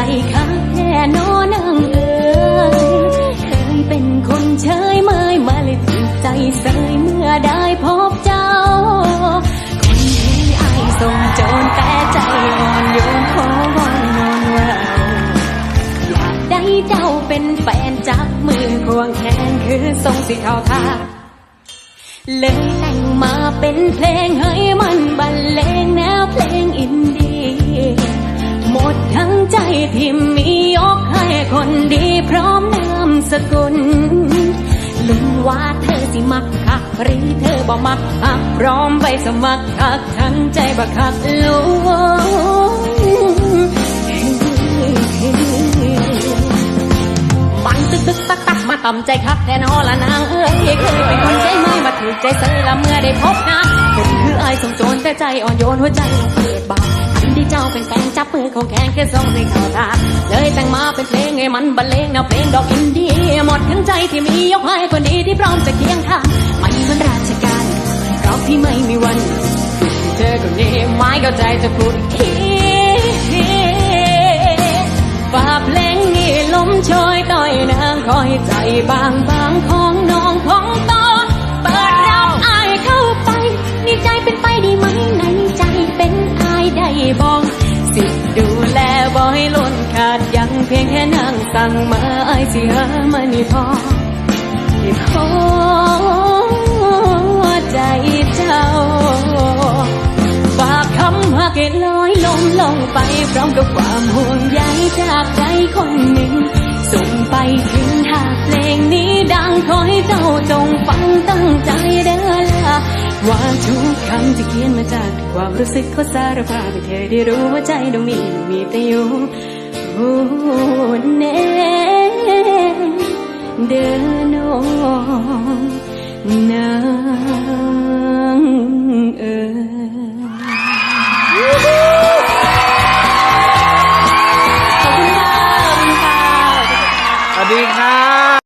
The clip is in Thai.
ใค่ะแค่นอนังเอ๋ยเคยเป็นคนเชยเมยมาเลยติดใจเสยเมื่อได้พบเจ้า คนที่อายทรงโจนแต่ใจอ่อนโยนขอวอนนอนว่าอยากได้เจ้าเป็นแฟนจับมือควงแขนคือทรงสิเขาทาเลยแต่งมาเป็นเพลงให้มันบรรเลงแนวเพลงอินดี ดีพร้อมนามสกุลลุ้นว่าเธอสิมักคักหรือเธอบ่มักคักพร้อมไปสมัครคักทั้งใจบักคักล้วนมันตึกตึกตักตักมาต่ำใจคักแทนอละนางเอ้ยเคยเป็นคนใจไม่มาถูกใจเสยละเมื่อได้พบน้าผมคือไอ้สมโจรแต่ใจอ่อนโยนหัวใจเปิดบานอันที่เจ้าเป็นแฟนจับมือของแขนแค่ส่งให้เขาทาเลยแต่งมาเป็นเพลง ให้มันบรรเลงแนวเพลงดอกอินเดียหมดทั้งใจที่มียกให้คนดีที่พร้อมจะเคียงข้างไม่เหมือนราชการเพราะพี่ไม่มีวันเธอคนนี้ไม่เข้าใจจะพูดอีกทีฝาเพลงนี้ลมชอยต่อยนางคอยใจบางบางคอ เพียงแค่นางสั่งมาไอสิหามานี่พอที่ขอใจเจ้าฝากคำหักให้ลอยลมลงไปพร้อมกับความห่วงใยจากใจคนหนึ่ง ส่งไปถึงหากเพลงนี้ดังขอให้เจ้าจงฟังตั้งใจเด้อละว่าทุกคำที่เขียนมาจากความรู้สึกเขาสารภาพให้เธอได้รู้ว่าใจดวงนี้มีแต่อยู่ โอนเน่เดินนองนางเอ๋สวัสดีครับ